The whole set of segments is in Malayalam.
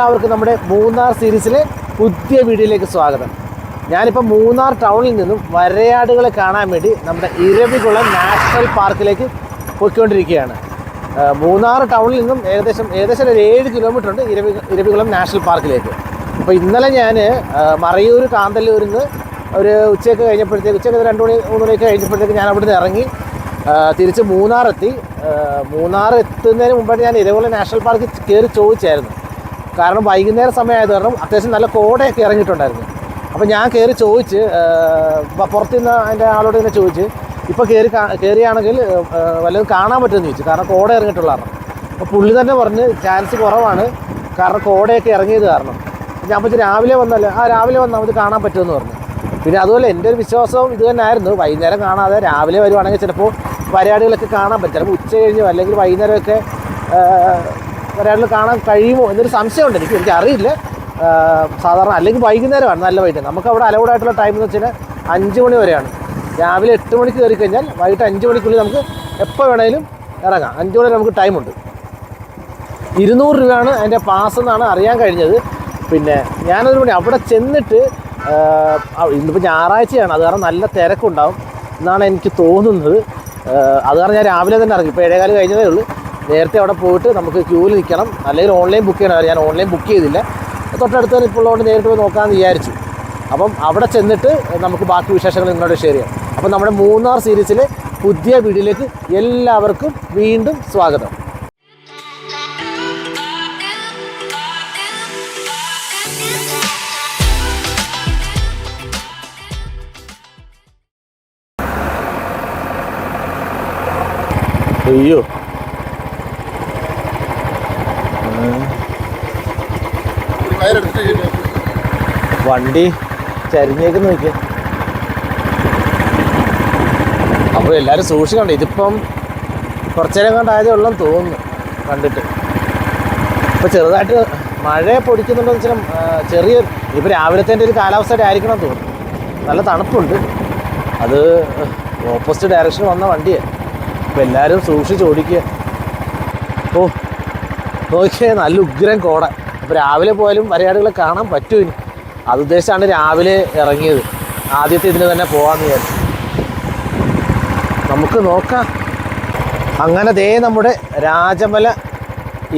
എല്ലാവർക്കും നമ്മുടെ മൂന്നാർ സീരീസിലെ പുതിയ വീഡിയോയിലേക്ക് സ്വാഗതം. ഞാനിപ്പോൾ മൂന്നാർ ടൗണിൽ നിന്നും വരയാടുകളെ കാണാൻ വേണ്ടി നമ്മുടെ ഇരവികുളം നാഷണൽ പാർക്കിലേക്ക് പോയിക്കൊണ്ടിരിക്കുകയാണ്. മൂന്നാർ ടൗണിൽ നിന്നും ഏകദേശം ഏകദേശം ഒരു ഏഴ് കിലോമീറ്റർ ഉണ്ട് ഇരവി ഇരവികുളം നാഷണൽ പാർക്കിലേക്ക്. അപ്പോൾ ഇന്നലെ ഞാൻ മറയൂർ കാന്തല്ലൂരിൽ നിന്ന് ഒരു ഉച്ചയ്ക്ക് കഴിഞ്ഞപ്പോഴത്തേക്ക് ഉച്ചയ്ക്ക് രണ്ട് മണി മൂന്ന് മണിയൊക്കെ കഴിഞ്ഞപ്പോഴത്തേക്ക് ഞാൻ അവിടുന്ന് ഇറങ്ങി തിരിച്ച് മൂന്നാർ എത്തി. മൂന്നാർ എത്തുന്നതിന് മുമ്പായിട്ട് ഞാൻ ഇരവികുളം നാഷണൽ പാർക്കിൽ കയറി ചോദിച്ചായിരുന്നു. കാരണം വൈകുന്നേരം സമയമായത് കാരണം അത്യാവശ്യം നല്ല കോടയൊക്കെ ഇറങ്ങിയിട്ടുണ്ടായിരുന്നു. അപ്പോൾ ഞാൻ കയറി ചോദിച്ച് പുറത്തു പ- നിന്ന് അതിന്റെ ആളോട് ഇങ്ങനെ ചോദിച്ച് ഇപ്പോൾ കയറി കയറിയാണെങ്കിൽ വല്ലതും കാണാൻ പറ്റുമെന്ന് ചോദിച്ചു. കാരണം കോട ഇറങ്ങിയിട്ടുള്ളതാണ്. അപ്പോൾ പുള്ളി തന്നെ പറഞ്ഞ് ചാൻസ് കുറവാണ്. കാരണം കോടയൊക്കെ ഇറങ്ങിയത് കാരണം. ഞാൻ പറ്റി രാവിലെ വന്നല്ല ആ രാവിലെ വന്നാൽ നമുക്ക് കാണാൻ പറ്റുമെന്ന് പറഞ്ഞു. പിന്നെ അതുപോലെ എന്റെ ഒരു വിശ്വാസവും ഇത് തന്നെ ആയിരുന്നു വൈകുന്നേരം കാണാതെ രാവിലെ വരുവാണെങ്കിൽ ചിലപ്പോൾ പരിപാടികളൊക്കെ കാണാൻ പറ്റും. ചിലപ്പോൾ ഉച്ച കഴിഞ്ഞോ അല്ലെങ്കിൽ വൈകുന്നേരമൊക്കെ വരയാടുകൾ കാണാൻ കഴിയുമോ എന്നൊരു സംശയമുണ്ട് എനിക്ക് എനിക്ക് അറിയില്ല സാധാരണ അല്ലെങ്കിൽ വൈകുന്നേരമാണ് നല്ല വൈകിട്ട്. നമുക്ക് അവിടെ അലൗഡ് ആയിട്ടുള്ള ടൈം എന്ന് വെച്ചാൽ അഞ്ച് മണി വരെയാണ്. രാവിലെ എട്ട് മണിക്ക് കയറി കഴിഞ്ഞാൽ വൈകിട്ട് അഞ്ച് മണിക്കുള്ളിൽ നമുക്ക് എപ്പോൾ വേണമെങ്കിലും ഇറങ്ങാം. അഞ്ച് മണി നമുക്ക് ടൈമുണ്ട് ഇരുന്നൂറ് രൂപയാണ് അതിന്റെ പാസ് എന്നാണ് അറിയാൻ കഴിഞ്ഞത്. പിന്നെ ഞാനൊരു മണി അവിടെ ചെന്നിട്ട് ഇന്നിപ്പോൾ ഞായറാഴ്ചയാണ്. അത് കാരണം നല്ല തിരക്കുണ്ടാവും എന്നാണ് എനിക്ക് തോന്നുന്നത്. അത് കാരണം ഞാൻ രാവിലെ തന്നെ ഇറങ്ങി. ഇപ്പോൾ ഏഴേകാൽ കഴിഞ്ഞതേ ഉള്ളൂ. നേരത്തെ അവിടെ പോയിട്ട് നമുക്ക് ക്യൂവിൽ നിൽക്കണം അല്ലെങ്കിൽ ഓൺലൈൻ ബുക്ക് ചെയ്യണം. ഞാൻ ഓൺലൈൻ ബുക്ക് ചെയ്തില്ല. തൊട്ടടുത്ത് ഇപ്പോൾ ഉള്ളതുകൊണ്ട് നേരിട്ട് പോയി നോക്കാമെന്ന് വിചാരിച്ചു. അപ്പം അവിടെ ചെന്നിട്ട് നമുക്ക് ബാക്കി വിശേഷങ്ങൾ നിങ്ങളോട് ഷെയർ ചെയ്യാം. അപ്പം നമ്മുടെ മൂന്നാർ സീരീസിലെ പുതിയ വീഡിയോയിലേക്ക് എല്ലാവർക്കും വീണ്ടും സ്വാഗതം. അയ്യോ. വണ്ടി ചരിഞ്ഞേക്ക് നോക്കിയ. അപ്പോൾ എല്ലാവരും സൂക്ഷിക്കണ്ട ഇതിപ്പം കുറച്ചേരം കണ്ടായതേ ഉള്ളെന്ന് തോന്നുന്നു കണ്ടിട്ട്. ഇപ്പോൾ ചെറുതായിട്ട് മഴ പൊടിക്കുന്നുണ്ടെന്ന് വെച്ചാൽ ചെറിയ ഇപ്പോൾ രാവിലത്തെ ഒരു കാലാവസ്ഥയുടെ ആയിരിക്കണം തോന്നുന്നു. നല്ല തണുപ്പുണ്ട്. അത് ഓപ്പോസിറ്റ് ഡയറക്ഷൻ വന്ന വണ്ടിയാണ് അപ്പോൾ എല്ലാവരും സൂക്ഷിച്ച് ഓടിക്കുക. ഓ നോക്കിയാൽ നല്ല ഉഗ്രം കോട. അപ്പോൾ രാവിലെ പോയാലും വരയാടുകളെ കാണാൻ പറ്റും അത് ഉദ്ദേശിച്ചാണ് രാവിലെ ഇറങ്ങിയത്. ആദ്യത്തെ ഇതിന് തന്നെ പോകാമെന്ന് വിചാരിച്ചു. നമുക്ക് നോക്കാം. അങ്ങനെ ദേ നമ്മുടെ രാജമല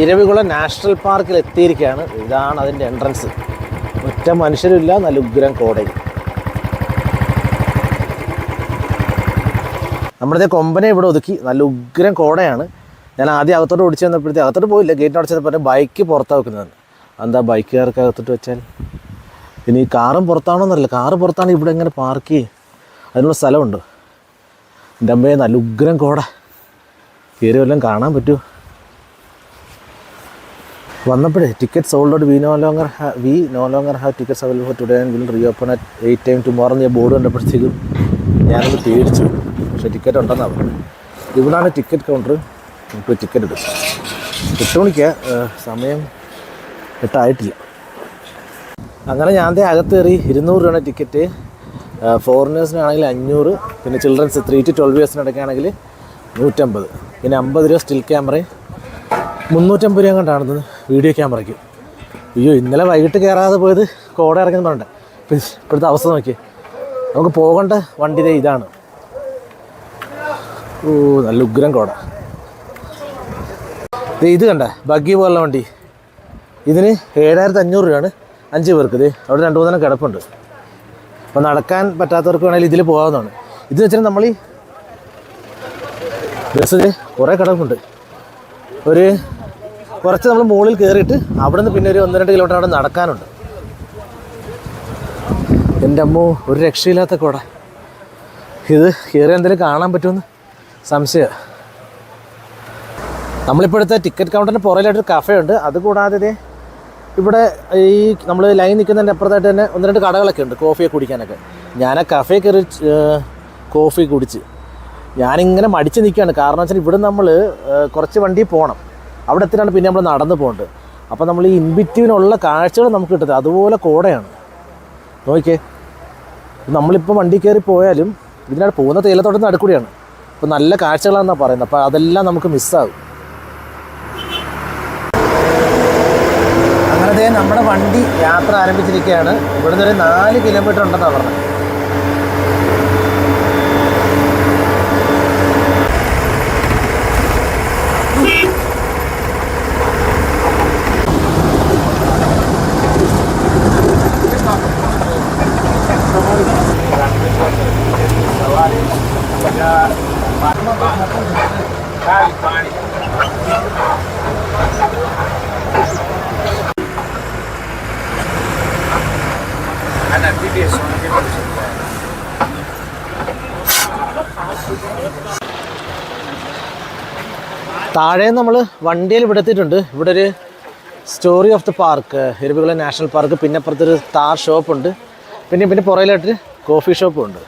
ഇരവികുളം നാഷണൽ പാർക്കിൽ എത്തിയിരിക്കുകയാണ്. ഇതാണ് അതിന്റെ എൻട്രൻസ്. ഒറ്റ മനുഷ്യരില്ല നല്ല ഉഗ്രം കോടയും നമ്മുടെ കൊമ്പനെ ഇവിടെ ഒതുക്കി നല്ല ഉഗ്രം കോടയാണ്. ഞാൻ ആദ്യം അകത്തോട്ട് ഓടിച്ചു വന്നപ്പോഴത്തേക്ക് അകത്തോട്ട് പോയില്ല ഗേറ്റിന് ചെന്നപ്പോഴത്തേക്ക് ബൈക്ക് പുറത്താക്കുന്നതാണ് എന്താ ബൈക്കുകാർക്ക് അകത്തോട്ട് വെച്ചാൽ? ഇനി കാറും പുറത്താണോന്നറിയില്ല കാറ് പുറത്താണ് ഇവിടെ എങ്ങനെ പാർക്ക് ചെയ്യും. അതിനുള്ള സ്ഥലമുണ്ട്. എന്റെ അമ്മയെ നല്ല ഉഗ്രം കോട. കയറി വല്ലതും കാണാൻ പറ്റുമോ വന്നപ്പോഴേ tickets out we no longer we no longer have tickets available for today and will reopen at eight time tomorrow എന്ന് ബോർഡ് കണ്ടപ്പോഴത്തേക്കും ഞാനത് പേടിച്ചു. പക്ഷേ ടിക്കറ്റ് ഉണ്ടെന്നാണ് പറഞ്ഞത്. ഇവിടാണ് ടിക്കറ്റ് കൗണ്ടർ നമുക്ക് ടിക്കറ്റ് എടുക്കും എട്ട് മണിക്ക് സമയം എട്ടായിട്ടില്ല. അങ്ങനെ ഞാൻ ദേ കയറി ഇരുന്നൂറ് രൂപയാണ് ടിക്കറ്റ് ഫോറിനേഴ്സിനാണെങ്കിൽ അഞ്ഞൂറ് പിന്നെ ചിൽഡ്രൻസ് ത്രീ ടു ട്വൽവ് ഇയേഴ്സിനടക്കാണെങ്കിൽ നൂറ്റമ്പത്. പിന്നെ അമ്പത് രൂപ സ്റ്റിൽ ക്യാമറയും മുന്നൂറ്റമ്പത് രൂപ കണ്ടാണ് വീഡിയോ ക്യാമറയ്ക്ക് അയ്യോ ഇന്നലെ വൈകിട്ട് കയറാതെ പോയത് കോട ഇറങ്ങുന്ന പറഞ്ഞിട്ട്. ഇപ്പം ഇപ്പോഴത്തെ അവസ്ഥ നോക്കി നമുക്ക് പോകേണ്ട വണ്ടി ഇതാണ്. ഓ നല്ല ഉഗ്രം കോട. ഇത് കണ്ട ബഗ്ഗി പോലുള്ള വണ്ടി. ഇതിന് ഏഴായിരത്തി അഞ്ഞൂറ് രൂപയാണ്. അഞ്ച് പേർക്ക് ഇത് അവിടെ രണ്ട് മൂന്നെണ്ണം കിടപ്പുണ്ട്. അപ്പോൾ നടക്കാൻ പറ്റാത്തവർക്ക് വേണമെങ്കിൽ ഇതിൽ പോകാവുന്നതാണ്. ഇത് വെച്ചാൽ നമ്മൾ ഈ ബസ്സിൽ കുറേ കിടപ്പുണ്ട്. ഒരു കുറച്ച് നമ്മൾ മുകളിൽ കയറിയിട്ട് അവിടെ നിന്ന് പിന്നെ ഒരു ഒന്ന് രണ്ട് കിലോമീറ്റർ അവിടെ നടക്കാനുണ്ട്. എന്റെ അമ്മ ഒരു രക്ഷയില്ലാത്ത കുട. ഇത് കയറി എന്തെങ്കിലും കാണാൻ പറ്റുമെന്ന് സംശയം. നമ്മളിപ്പോഴത്തെ ടിക്കറ്റ് കൗണ്ടറിന് പുറകിലായിട്ടൊരു കഫേ ഉണ്ട്. അതുകൂടാതെ ദേ ഇവിടെ ഈ നമ്മൾ ലൈൻ നിൽക്കുന്നതിന്റെ അപ്പുറത്തായിട്ട് തന്നെ ഒന്ന് രണ്ട് കടകളൊക്കെ ഉണ്ട് കോഫിയൊക്കെ കുടിക്കാനൊക്കെ. ഞാൻ ആ കഫേ കയറി കോഫി കുടിച്ച്. ഞാനിങ്ങനെ മടിച്ച് നിൽക്കുകയാണ് കാരണം വെച്ചാൽ ഇവിടെ നമ്മൾ കുറച്ച് വണ്ടി പോകണം അവിടെ എത്തിനാണ് പിന്നെ നമ്മൾ നടന്നു പോകേണ്ടത്. അപ്പോൾ നമ്മൾ ഈ ഇൻബിറ്റീവിനുള്ള കാഴ്ചകൾ നമുക്ക് കിട്ടുന്നത് അതുപോലെ കോടയാണ്. നോക്കിക്കേ നമ്മളിപ്പോൾ വണ്ടി കയറി പോയാലും ഇതിനകത്ത് പോകുന്ന തേയിലത്തോട്ടം നടുക്കൂടിയാണ് അപ്പോൾ നല്ല കാഴ്ചകളാണെന്നാണ് പറയുന്നത്. അപ്പോൾ അതെല്ലാം നമുക്ക് മിസ്സാകും ദേ നമ്മുടെ വണ്ടി യാത്ര ആരംഭിച്ചിരിക്കുകയാണ്. ഇവിടുന്ന് ഒരു നാല് കിലോമീറ്റർ ഉണ്ടെന്നാണ് പറഞ്ഞത്. താഴെ നമ്മൾ വണ്ടിയിൽ ഇവിടെ എത്തിയിട്ടുണ്ട്. ഇവിടെ ഒരു story of the park Eravikulam national park പിന്നെ അപ്പുറത്തൊരു താർ ഷോപ്പുണ്ട് പിന്നെ പിന്നെ പുറയിലായിട്ട് കോഫി ഷോപ്പും ഉണ്ട്.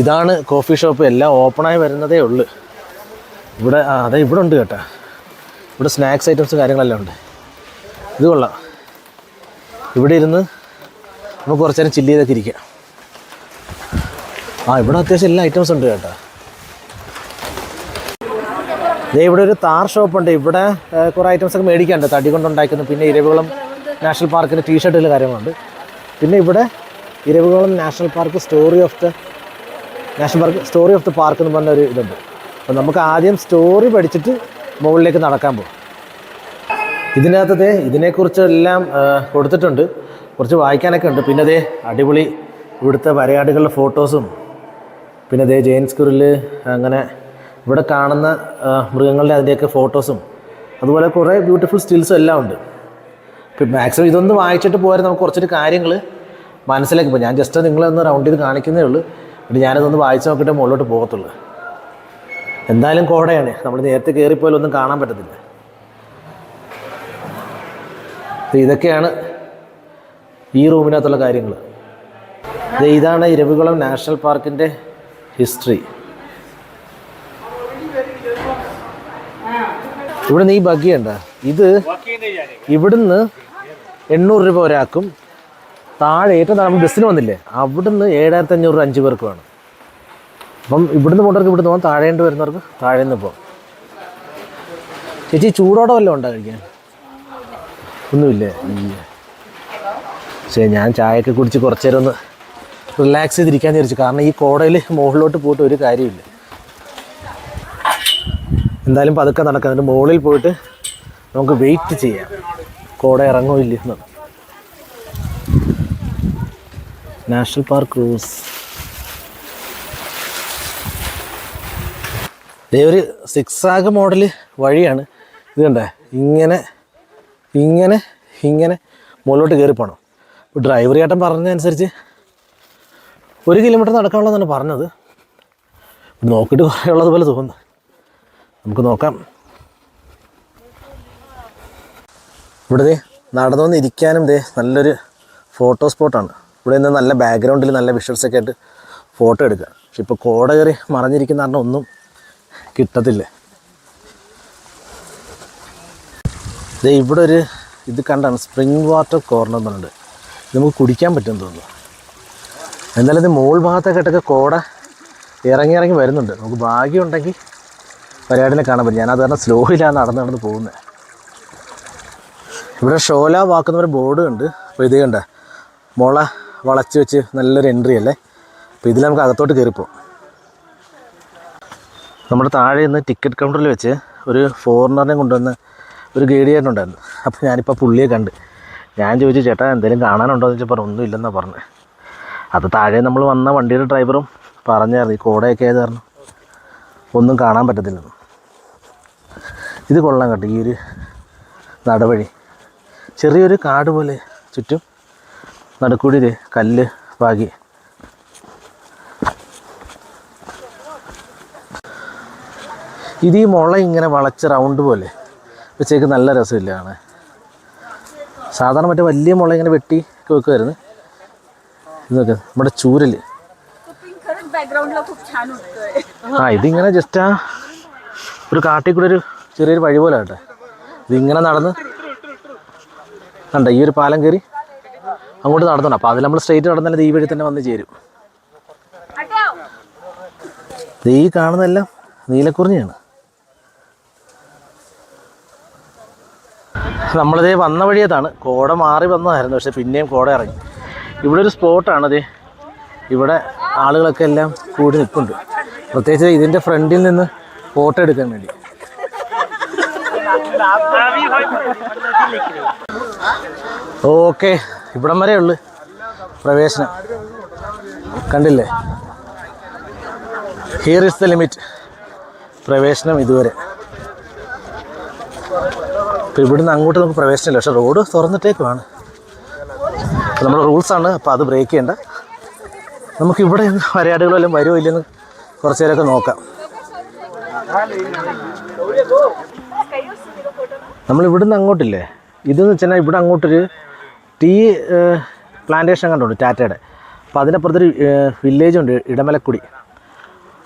ഇതാണ് കോഫി ഷോപ്പ് എല്ലാം ഓപ്പണായി വരുന്നതേ ഉള്ളൂ. ഇവിടെ അതെ ഇവിടെ ഉണ്ട് കേട്ടോ. ഇവിടെ സ്നാക്സ് ഐറ്റംസ് കാര്യങ്ങളെല്ലാം ഉണ്ട്. ഇത് കൊള്ളാം. ഇവിടെ ഇരുന്ന് നമുക്ക് കുറച്ച് നേരം ചില്ല് ചെയ്തൊക്കെ ഇരിക്കാം. ആ ഇവിടെ അത്യാവശ്യം എല്ലാ ഐറ്റംസ് ഉണ്ട് കേട്ടോ. ഇവിടെ ഒരു താർ ഷോപ്പുണ്ട്. ഇവിടെ കുറേ ഐറ്റംസ് ഒക്കെ മേടിക്കാനുണ്ട്. തടി കൊണ്ടുണ്ടാക്കുന്നു പിന്നെ ഇരവികുളം നാഷണൽ പാർക്കിന്റെ ടീഷർട്ടുകൾ കാര്യങ്ങളുണ്ട്. പിന്നെ ഇവിടെ Eravikulam national park story of the national park story of the park എന്ന് പറഞ്ഞ ഒരു ഇതുണ്ട്. അപ്പം നമുക്ക് ആദ്യം സ്റ്റോറി പഠിച്ചിട്ട് മുകളിലേക്ക് നടക്കാൻ പോകും ഇതിനകത്തത് ഇതിനെക്കുറിച്ചെല്ലാം കൊടുത്തിട്ടുണ്ട്. കുറച്ച് വായിക്കാനൊക്കെ ഉണ്ട്. പിന്നെ അതേ അടിപൊളി ഇവിടുത്തെ വരയാടുകളുടെ ഫോട്ടോസും പിന്നെ അതേ ജെയിൻസ് കുറിൽ അങ്ങനെ ഇവിടെ കാണുന്ന മൃഗങ്ങളുടെ അതിന്റെയൊക്കെ ഫോട്ടോസും അതുപോലെ കുറേ ബ്യൂട്ടിഫുൾ സ്റ്റിൽസും എല്ലാം ഉണ്ട്. ഇപ്പം മാക്സിമം ഇതൊന്ന് വായിച്ചിട്ട് പോയാൽ നമുക്ക് കുറച്ചൊരു കാര്യങ്ങൾ മനസ്സിലാക്കി ഇപ്പോൾ ഞാൻ ജസ്റ്റ് നിങ്ങളൊന്ന് റൗണ്ട് ചെയ്ത് കാണിക്കുന്നേ ഉള്ളൂ. എന്നിട്ട് ഞാനിതൊന്ന് വായിച്ച് നോക്കിയിട്ട് മുകളിലോട്ട് പോകത്തുള്ളൂ. എന്തായാലും കോടയാണ്. നമ്മൾ നേരത്തെ കയറിപ്പോയാലും ഒന്നും കാണാൻ പറ്റത്തില്ല. ഇതൊക്കെയാണ് ഈ റൂമിനകത്തുള്ള കാര്യങ്ങൾ ഇതാണ് ഇരവികുളം നാഷണൽ പാർക്കിന്റെ ഹിസ്റ്ററി ഇവിടുന്ന് ഈ ബഗ്ഗിയുണ്ട ഇത് ഇവിടുന്ന് എണ്ണൂറ് രൂപ ഒരാൾക്കും താഴെ ഏറ്റവും താഴെ ബസ്സിന് വന്നില്ലേ? അവിടുന്ന് ഏഴായിരത്തി അഞ്ഞൂറ് അഞ്ച് പേർക്ക് വേണം. അപ്പം ഇവിടുന്ന് പോകേണ്ടവർക്ക് ഇവിടുന്ന് പോകാം. താഴേണ്ട് വരുന്നവർക്ക് താഴെ നിന്ന് പോകാം. ചേച്ചി ചൂടോടെ വല്ലതും ഉണ്ടോ കഴിക്കാൻ? ഒന്നുമില്ലേ? ശരി ഞാൻ ചായയൊക്കെ കുടിച്ച് കുറച്ചേരം ഒന്ന് റിലാക്സ് ചെയ്തിരിക്കാൻ വിചാരിച്ചു. കാരണം ഈ കോടയിൽ മുകളിലോട്ട് പോയിട്ട് ഒരു കാര്യമില്ല എന്തായാലും പതുക്കെ നടക്കാം. അതിന്റെ മുകളിൽ പോയിട്ട് നമുക്ക് വെയിറ്റ് ചെയ്യാം. കോട ഇറങ്ങോ ഇല്ല നാഷണൽ പാർക്ക് ക്രൂസ് ഇതേ ഒരു സിക്സാഗ് മോഡൽ വഴിയാണ്. ഇത് കണ്ടേ? ഇങ്ങനെ ഇങ്ങനെ ഇങ്ങനെ മുകളിലോട്ട് കയറി പോകണം ഡ്രൈവർ ചേട്ടൻ പറഞ്ഞതനുസരിച്ച് ഒരു കിലോമീറ്റർ നടക്കാനുള്ളതാണ് പറഞ്ഞത്. നോക്കിയിട്ട് കുറേ ഉള്ളതുപോലെ തോന്നുന്നു. നമുക്ക് നോക്കാം. ഇവിടെ നടന്നു വന്നിരിക്കാനും ദേ നല്ലൊരു ഫോട്ടോ സ്പോട്ടാണ്. ഇവിടെ നിന്ന് നല്ല ബാക്ക്ഗ്രൗണ്ടിൽ നല്ല വിഷ്വൽസൊക്കെ ആയിട്ട് ഫോട്ടോ എടുക്കുക. പക്ഷെ ഇപ്പോൾ കോട കയറി മറഞ്ഞിരിക്കുന്ന കാരണം ഒന്നും കിട്ടത്തില്ല. ദേ ഇവിടെ ഒരു ഇത് കണ്ടാണ് സ്പ്രിംഗ് വാട്ടർ കോർണർ എന്നുണ്ട് ഇത് നമുക്ക് കുടിക്കാൻ പറ്റും തോന്നുന്നു. എന്നാലും ഇത് മോൾ ഭാഗത്തൊക്കെ കോട ഇറങ്ങി ഇറങ്ങി വരുന്നുണ്ട്. നമുക്ക് ഭാഗ്യമുണ്ടെങ്കിൽ പരിപാടിനെ കാണാൻ പറ്റും. ഞാനത് കാരണം സ്ലോയിലാണ് നടന്ന് നടന്ന് പോകുന്നത് ഇവിടെ ഷോല വാക്കുന്ന ഒരു ബോർഡ് ഉണ്ട് അപ്പോൾ ഇത് കണ്ട? മുള വളച്ച് വെച്ച് നല്ലൊരു എൻട്രി അല്ലേ? അപ്പോൾ ഇതിൽ നമുക്ക് അകത്തോട്ട് കയറിപ്പോ നമ്മുടെ താഴെ നിന്ന് ടിക്കറ്റ് കൗണ്ടറിൽ വെച്ച് ഒരു ഫോറിനറിനെ കൊണ്ടുവന്ന് ഒരു ഗൈഡ് ചെയ്യാനുണ്ടായിരുന്നു അപ്പോൾ ഞാനിപ്പോൾ പുള്ളിയെ കണ്ട്. ഞാൻ ചോദിച്ചു ചേട്ടാ എന്തെങ്കിലും കാണാനുണ്ടോ? എന്ന് ചോദിച്ചപ്പോൾ ഒന്നും ഇല്ലെന്നാണ് പറഞ്ഞത് അത് താഴെ നമ്മൾ വന്ന വണ്ടിയുടെ ഡ്രൈവറും പറഞ്ഞായിരുന്നു ഈ കോടയൊക്കെ ആയത് കാരണം ഒന്നും കാണാൻ പറ്റത്തില്ല. ഇത് കൊള്ളാൻ കേട്ടോ ഈ ഒരു നടവഴി. ചെറിയൊരു കാട് പോലെ ചുറ്റും നടക്കൂടി കല്ല് പാകി ഇത് ഈ മുള ഇങ്ങനെ വളച്ച് റൗണ്ട് പോലെ വെച്ചേക്ക് നല്ല രസമില്ല കാണാൻ. സാധാരണ മറ്റേ വലിയ മുള ഇങ്ങനെ വെട്ടി വെക്കുമായിരുന്നു ഇത് നമ്മുടെ ചൂരൽ बॅकग्राऊंडला खूप छान उठतोय ആ ഇതിങ്ങനെ ജസ്റ്റ് ആ ഒരു കാട്ടിൽ കൂടെ ഒരു ചെറിയൊരു വഴി പോലെ കേട്ടോ ഇതിങ്ങനെ നടന്ന് കണ്ട ഈ ഒരു പാലം കയറി അങ്ങോട്ട് നടന്നു അപ്പോൾ അതിൽ നമ്മൾ സ്ട്രെയിറ്റ് നടന്നാൽ ഈ വഴി തന്നെ വന്ന് ചേരും ദേ ഈ കാണുന്നതെല്ലാം നീലക്കുറിഞ്ഞിയാണ് നമ്മളിതേ വന്ന വഴിയതാണ് കോട മാറി വന്നതായിരുന്നു പക്ഷെ പിന്നെയും കോട ഇറങ്ങി ഇവിടെ ഒരു സ്പോട്ടാണ് ദേ ഇവിടെ ആളുകളൊക്കെ എല്ലാം കൂടി നിൽപ്പുണ്ട്. പ്രത്യേകിച്ച് ഇതിന്റെ ഫ്രണ്ടിൽ നിന്ന് ഫോട്ടോ എടുക്കാൻ വേണ്ടി. ഓക്കെ ഇവിടം വരെ ഉള്ളു പ്രവേശനം. കണ്ടില്ലേ? ഹിയർ ഇസ് ദ ലിമിറ്റ് പ്രവേശനം ഇതുവരെ. ഇപ്പം ഇവിടുന്ന് അങ്ങോട്ട് നമുക്ക് പ്രവേശനമില്ല. പക്ഷേ റോഡ് തുറന്നിട്ടേക്കുമാണ് നമ്മുടെ റൂൾസാണ് അപ്പോൾ അത് ബ്രേക്ക് ചെയ്യേണ്ട. നമുക്ക് ഇവിടെ നിന്ന് വരയാടുകളെല്ലാം വരുമോ ഇല്ലെന്ന് കുറച്ച് നേരമൊക്കെ നോക്കാം. നമ്മൾ ഇവിടുന്ന് അങ്ങോട്ടില്ലേ? ഇതെന്ന് വെച്ചാൽ ഇവിടെ അങ്ങോട്ടൊരു ടീ പ്ലാന്റേഷൻ കണ്ടുണ്ട് ടാറ്റയുടെ. അപ്പോൾ അതിനപ്പുറത്തൊരു അപ്പുറത്തൊരു വില്ലേജ് ഉണ്ട് ഇടമലക്കുടി.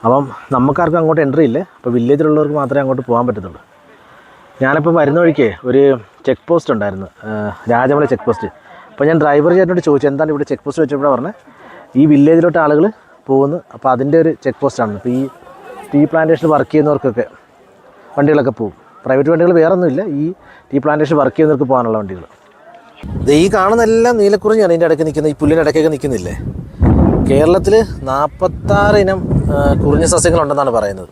അപ്പം നമുക്കാർക്കും അങ്ങോട്ട് എൻട്രി ഇല്ല. അപ്പോൾ വില്ലേജിലുള്ളവർക്ക് മാത്രമേ അങ്ങോട്ട് പോകാൻ പറ്റത്തുള്ളൂ. ഞാനിപ്പോൾ വരുന്ന വഴിക്ക് ഒരു ചെക്ക് പോസ്റ്റ് ഉണ്ടായിരുന്നു. രാജമല ചെക്ക് പോസ്റ്റ് അപ്പോൾ ഞാൻ ഡ്രൈവർ ചേട്ടനോട് ചോദിച്ചു എന്താണ് ഇവിടെ ചെക്ക് പോസ്റ്റ് വെച്ചപ്പോൾ പറഞ്ഞത്? ഈ വില്ലേജിലോട്ട് ആളുകൾ പോകുന്നു. അപ്പോൾ അതിന്റെ ഒരു ചെക്ക് പോസ്റ്റാണ് അപ്പോൾ ഈ ടീ പ്ലാന്റേഷൻ വർക്ക് ചെയ്യുന്നവർക്കൊക്കെ വണ്ടികളൊക്കെ പോകും. പ്രൈവറ്റ് വണ്ടികൾ വേറെ ഒന്നുമില്ല ഈ ടീ പ്ലാന്റേഷൻ വർക്ക് ചെയ്യുന്നവർക്ക് പോകാനുള്ള വണ്ടികൾ. ഈ കാണുന്നെല്ലാം നീലക്കുറിഞ്ഞാണ് ഇതിന്റെ ഇടയ്ക്ക് നിൽക്കുന്നത്. ഈ പുല്ലിന്റെ ഇടയ്ക്കൊക്കെ നിൽക്കുന്നില്ലേ? കേരളത്തിൽ നാൽപ്പത്താറ് ഇനം കുറിഞ്ഞ സസ്യങ്ങളുണ്ടെന്നാണ് പറയുന്നത്.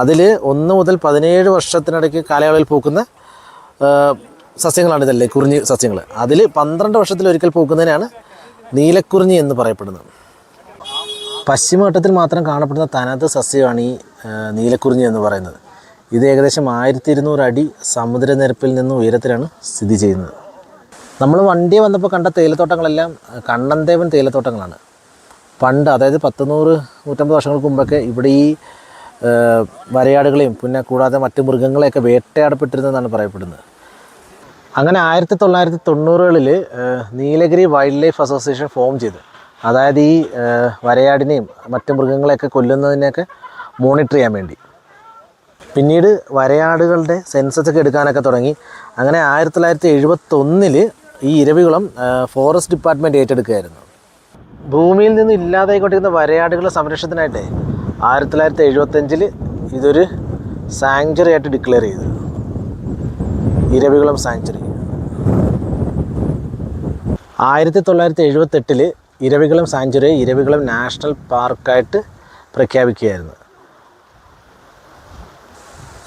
അതിൽ ഒന്ന് മുതൽ പതിനേഴ് വർഷത്തിനിടയ്ക്ക് കാലയളവിൽ പൂക്കുന്ന സസ്യങ്ങളാണ് ഇതല്ലേ കുറിഞ്ഞ് സസ്യങ്ങൾ അതിൽ പന്ത്രണ്ട് വർഷത്തിൽ ഒരിക്കൽ പൂക്കുന്നതിനാണ് നീലക്കുറിഞ്ഞി എന്ന് പറയപ്പെടുന്നത്. പശ്ചിമഘട്ടത്തിൽ മാത്രം കാണപ്പെടുന്ന തനത് സസ്യമാണ് ഈ നീലക്കുറിഞ്ഞി എന്ന് പറയുന്നത്. ഇത് ഏകദേശം ആയിരത്തി ഇരുന്നൂറ് അടി സമുദ്രനിരപ്പിൽ നിന്ന് ഉയരത്തിലാണ് സ്ഥിതി ചെയ്യുന്നത്. നമ്മൾ വണ്ടി വന്നപ്പോൾ കണ്ട തേയിലത്തോട്ടങ്ങളെല്ലാം കണ്ണന്തേവൻ തേയിലത്തോട്ടങ്ങളാണ്. പണ്ട് അതായത് പത്തുനൂറ് നൂറ്റമ്പത് വർഷങ്ങൾക്ക് മുമ്പൊക്കെ ഇവിടെ ഈ വരയാടുകളെയും പിന്നെ കൂടാതെ മറ്റ് മൃഗങ്ങളെയൊക്കെ വേട്ടയാടപ്പെട്ടിരുന്നതെന്നാണ് പറയപ്പെടുന്നത്. അങ്ങനെ ആയിരത്തി തൊള്ളായിരത്തി തൊണ്ണൂറുകളിൽ Nilgiri wildlife association form ചെയ്തു. അതായത് ഈ വരയാടിനെയും മറ്റു മൃഗങ്ങളെയൊക്കെ കൊല്ലുന്നതിനെയൊക്കെ മോണിറ്റർ ചെയ്യാൻ വേണ്ടി. പിന്നീട് വരയാടുകളുടെ സെൻസസ് ഒക്കെ എടുക്കാനൊക്കെ തുടങ്ങി. അങ്ങനെ ആയിരത്തി തൊള്ളായിരത്തി എഴുപത്തൊന്നിൽ ഈ ഇരവികുളം ഫോറസ്റ്റ് ഡിപ്പാർട്ട്മെന്റ് ഏറ്റെടുക്കുകയായിരുന്നു. ഭൂമിയിൽ നിന്ന് ഇല്ലാതായിക്കൊണ്ടിരുന്ന വരയാടുകളുടെ സംരക്ഷണത്തിനായിട്ടേ ആയിരത്തി തൊള്ളായിരത്തി എഴുപത്തഞ്ചിൽ ഇതൊരു സാങ്ച്വറി ആയിട്ട് ഡിക്ലെയർ ചെയ്തു. ഇരവികുളം സാങ്ച്വറി. ആയിരത്തി തൊള്ളായിരത്തി എഴുപത്തെട്ടിൽ ഇരവികുളം സാങ്ച്വറി ഇരവികുളം നാഷണൽ പാർക്കായിട്ട് പ്രഖ്യാപിക്കുകയായിരുന്നു.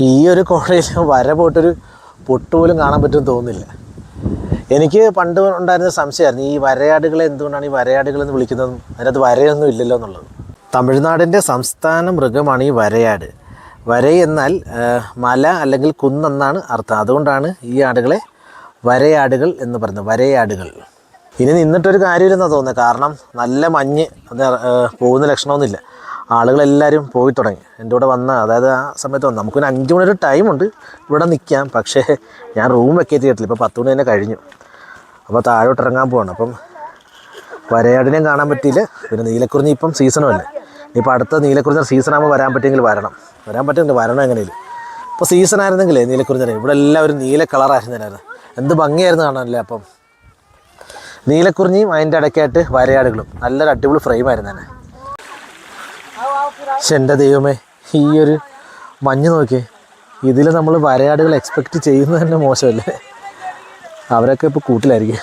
ഈ ഒരു കോഴയിൽ വര പോയിട്ടൊരു പൊട്ട് പോലും കാണാൻ പറ്റുമെന്ന് തോന്നുന്നില്ല. എനിക്ക് പണ്ട് ഉണ്ടായിരുന്ന സംശയമായിരുന്നു ഈ വരയാടുകളെ എന്തുകൊണ്ടാണ് ഈ വരയാടുകൾ എന്ന് വിളിക്കുന്നതും അതിനകത്ത് വരയൊന്നും ഇല്ലല്ലോ എന്നുള്ളത്. തമിഴ്നാടിന്റെ സംസ്ഥാന മൃഗമാണ് ഈ വരയാട്. വര എന്നാൽ മല അല്ലെങ്കിൽ കുന്നെന്നാണ് അർത്ഥം. അതുകൊണ്ടാണ് ഈ ആടുകളെ വരയാടുകൾ എന്ന് പറയുന്നത് വരയാടുകൾ. ഇനി നിന്നിട്ടൊരു കാര്യമില്ലെന്നാണ് തോന്നുന്നത്. കാരണം നല്ല മഞ്ഞ് അത് പോകുന്ന ലക്ഷണമൊന്നുമില്ല. ആളുകളെല്ലാവരും പോയി തുടങ്ങി. എന്റെ കൂടെ വന്ന അതായത് ആ സമയത്ത് വന്നു. നമുക്കൊരു അഞ്ച് മണി ഒരു ടൈമുണ്ട് ഇവിടെ നിൽക്കാം പക്ഷേ ഞാൻ റൂം വെക്കേറ്റ് ചെയ്തിട്ടില്ല ഇപ്പോൾ പത്ത് മണി തന്നെ കഴിഞ്ഞു. അപ്പോൾ താഴോട്ട് ഇറങ്ങാൻ പോവാണ്. അപ്പം വരയാടിനെയും കാണാൻ പറ്റിയില്ല. പിന്നെ നീലക്കുറിഞ്ഞി ഇപ്പം സീസണും ഇനിയിപ്പോൾ അടുത്ത നീലക്കുറിഞ്ഞർ സീസൺ ആകുമ്പോൾ വരാൻ പറ്റുമെങ്കിൽ വരണം. വരാൻ പറ്റുമെങ്കിൽ വരണം എങ്ങനെയും ഇപ്പോൾ സീസൺ ആയിരുന്നെങ്കിൽ നീലക്കുറിഞ്ഞർ ഇവിടെ എല്ലാവരും നീല കളറായിരുന്നതിനായിരുന്നു എന്ത് ഭംഗിയായിരുന്നു കാണാനല്ലേ അപ്പം. നീലക്കുറിഞ്ഞിയും അതിന്റെ ഇടയ്ക്കായിട്ട് വരയാടുകളും. നല്ലൊരു അടിപൊളി ഫ്രെയിമായിരുന്നു തന്നെ. പക്ഷെ എന്റെ ദൈവമേ ഈ ഒരു മഞ്ഞ് നോക്കിയേ. ഇതിൽ നമ്മൾ വരയാടുകൾ എക്സ്പെക്റ്റ് ചെയ്യുന്നത് തന്നെ മോശമല്ലേ? അവരൊക്കെ ഇപ്പോൾ കൂട്ടിലായിരിക്കും.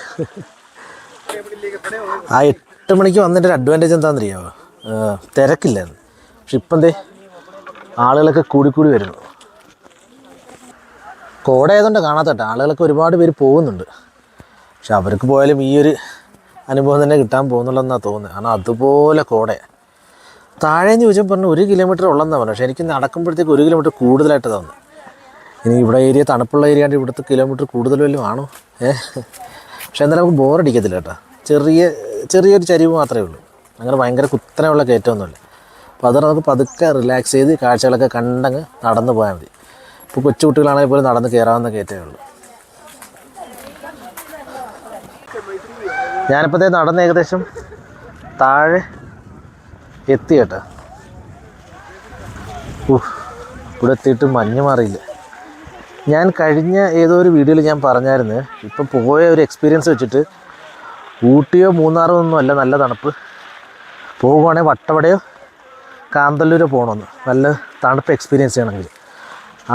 ആ എട്ട് മണിക്ക് വന്നിട്ട് അഡ്വാന്റേജ് എന്താണെന്നറിയാമോ തിരക്കില്ലായിരുന്നു. പക്ഷെ ഇപ്പം എന്തേ ആളുകളൊക്കെ കൂടിക്കൂടി വരുന്നു. കോട ആയതുകൊണ്ട് കാണാത്തട്ടെ. ആളുകളൊക്കെ ഒരുപാട് പേര് പോകുന്നുണ്ട്. പക്ഷെ അവർക്ക് പോയാലും ഈ ഒരു അനുഭവം തന്നെ കിട്ടാൻ പോകുന്നുള്ളതെന്നാണ് തോന്നുന്നത്. കാരണം അതുപോലെ കോട. താഴേന്ന് ചോദിച്ചാൽ പറഞ്ഞു ഒരു കിലോമീറ്റർ ഉള്ളതെന്നാണ് പറഞ്ഞു പക്ഷേ എനിക്ക് നടക്കുമ്പോഴത്തേക്ക് ഒരു കിലോമീറ്റർ കൂടുതലായിട്ട് തോന്നുന്നു. ഇനി ഇവിടെ ഏരിയ തണുപ്പുള്ള ഏരിയ ആണ്ട് ഇവിടുത്തെ കിലോമീറ്റർ കൂടുതൽ വല്ലതും ആണോ? ഏഹ് പക്ഷേ എന്തായാലും നമുക്ക് ബോറടിക്കത്തില്ല കേട്ടോ. ചെറിയ ചെറിയൊരു ചരിവ് മാത്രമേ ഉള്ളൂ. അങ്ങനെ ഭയങ്കര കുത്തനെയുള്ള കയറ്റമൊന്നുമില്ല. അപ്പോൾ അത് നമുക്ക് പതുക്കെ റിലാക്സ് ചെയ്ത് കാഴ്ചകളൊക്കെ കണ്ടങ്ങ് നടന്നു പോയാൽ മതി. ഇപ്പോൾ കൊച്ചു കുട്ടികളാണെങ്കിൽ പോലും നടന്ന് കയറാവുന്ന കയറ്റമേ ഉള്ളൂ. ഞാനിപ്പോഴത്തേ നടന്ന് ഏകദേശം താഴെ എത്തി കേട്ടോ. ഇവിടെ എത്തിയിട്ട് മഞ്ഞ് മാറിയില്ല. ഞാൻ കഴിഞ്ഞ ഏതോ ഒരു വീഡിയോയിൽ ഞാൻ പറഞ്ഞായിരുന്നു ഇപ്പം പോയ ഒരു എക്സ്പീരിയൻസ് വെച്ചിട്ട് ഊട്ടിയോ മൂന്നാറോ ഒന്നും അല്ല നല്ല തണുപ്പ്. പോകുവാണെങ്കിൽ വട്ടവടയോ കാന്തല്ലൂരോ പോകണമെന്ന്. നല്ല തണുപ്പ് എക്സ്പീരിയൻസ് ചെയ്യണമെങ്കിൽ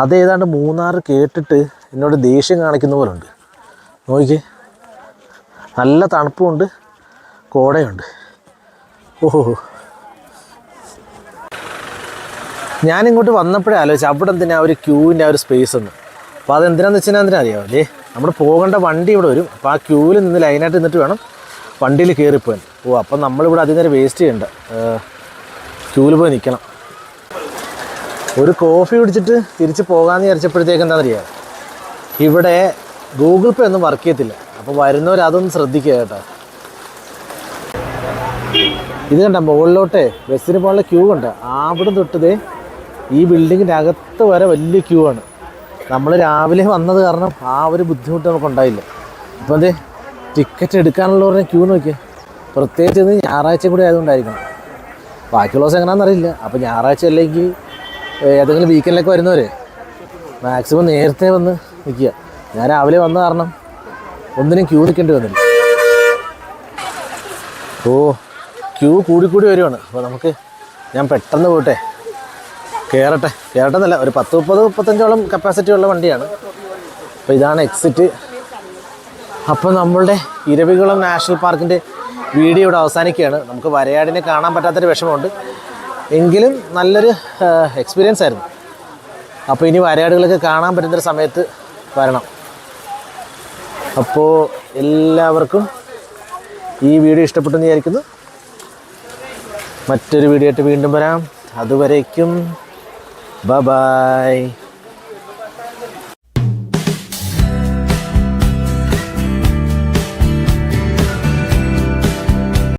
അത് ഏതാണ്ട് മൂന്നാർ കേട്ടിട്ട് എന്നോട് ദേഷ്യം കാണിക്കുന്ന പോലെ ഉണ്ട് നല്ല തണുപ്പുമുണ്ട് കോടയുണ്ട്. ഓഹോ. ഞാനിങ്ങോട്ട് വന്നപ്പോഴേ ആലോചിച്ചു അവിടെ എന്തിനാ ഒരു ക്യൂവിന്റെ ആ ഒരു സ്പേസ് ഒന്ന് അപ്പോൾ അതെന്തിനാന്ന് വെച്ചാൽ എന്തിനാ അറിയാമോ അല്ലേ നമ്മൾ പോകേണ്ട വണ്ടി ഇവിടെ വരും. അപ്പോൾ ആ ക്യൂവിൽ നിന്ന് ലൈനായിട്ട് നിന്നിട്ട് വേണം വണ്ടിയിൽ കയറിപ്പോയി. ഓ അപ്പം നമ്മളിവിടെ അതിനേരം നേരം വേസ്റ്റ് ചെയ്യണ്ട. ക്യൂവിൽ പോയി നിൽക്കണം ഒരു കോഫി കുടിച്ചിട്ട് തിരിച്ച് പോകാമെന്ന് വിചാരിച്ചപ്പോഴത്തേക്ക് എന്താണെന്ന് അറിയാം ഇവിടെ ഗൂഗിൾ പേ ഒന്നും വർക്ക് ചെയ്യത്തില്ല. അപ്പോൾ വരുന്നവർ അതൊന്നും ശ്രദ്ധിക്കുക കേട്ടോ. ഇത് കണ്ട മുകളിലോട്ടെ ബസ്സിന് പോകാനുള്ള ക്യൂ ഉണ്ട് അവിടെ തൊട്ടത് ഈ ബിൽഡിങ്ങിന്റെ അകത്ത് വരെ വലിയ ക്യൂ ആണ്. നമ്മൾ രാവിലെ വന്നത് കാരണം ആ ഒരു ബുദ്ധിമുട്ട് നമുക്ക് ഉണ്ടായില്ല. ഇപ്പം എന്തേ? ടിക്കറ്റ് എടുക്കാനുള്ളവരുടെ ക്യൂ നോക്കിയേ. പ്രത്യേകിച്ച് ഇത് ഞായറാഴ്ച കൂടി ആയതുകൊണ്ടായിരിക്കണം. ബാക്കിയുള്ള ദിവസം എങ്ങനെയാണെന്നറിയില്ല അപ്പോൾ ഞായറാഴ്ച അല്ലെങ്കിൽ ഏതെങ്കിലും വീക്കെൻഡിലൊക്കെ വരുന്നവരെ മാക്സിമം നേരത്തെ വന്ന് നിൽക്കുക ഞാൻ രാവിലെ വന്ന കാരണം ഒന്നിനും ക്യൂ നിൽക്കേണ്ടി വന്നില്ല. ഓ ക്യൂ കൂടിക്കൂടി കൂടി വരുവാണ്. അപ്പോൾ നമുക്ക് ഞാൻ പെട്ടെന്ന് പോട്ടെ. കയറട്ടെ കയറട്ടെന്നല്ല ഒരു പത്ത് മുപ്പത് മുപ്പത്തഞ്ചോളം കപ്പാസിറ്റി ഉള്ള വണ്ടിയാണ്. അപ്പോൾ ഇതാണ് എക്സിറ്റ് അപ്പോൾ നമ്മളുടെ ഇരവികുളം നാഷണൽ പാർക്കിന്റെ വീഡിയോ ഇവിടെ അവസാനിക്കുകയാണ്. നമുക്ക് വരയാടിനെ കാണാൻ പറ്റാത്തൊരു വിഷമമുണ്ട്. എങ്കിലും നല്ലൊരു എക്സ്പീരിയൻസ് ആയിരുന്നു. അപ്പോൾ ഇനി വരയാടുകളൊക്കെ കാണാൻ പറ്റുന്നൊരു സമയത്ത് വരണം. അപ്പോൾ എല്ലാവർക്കും ഈ വീഡിയോ ഇഷ്ടപ്പെട്ടു എന്ന് വിചാരിക്കുന്നു. മറ്റൊരു വീഡിയോ ആയിട്ട് വീണ്ടും വരാം. അതുവരേക്കും ബ ബായ്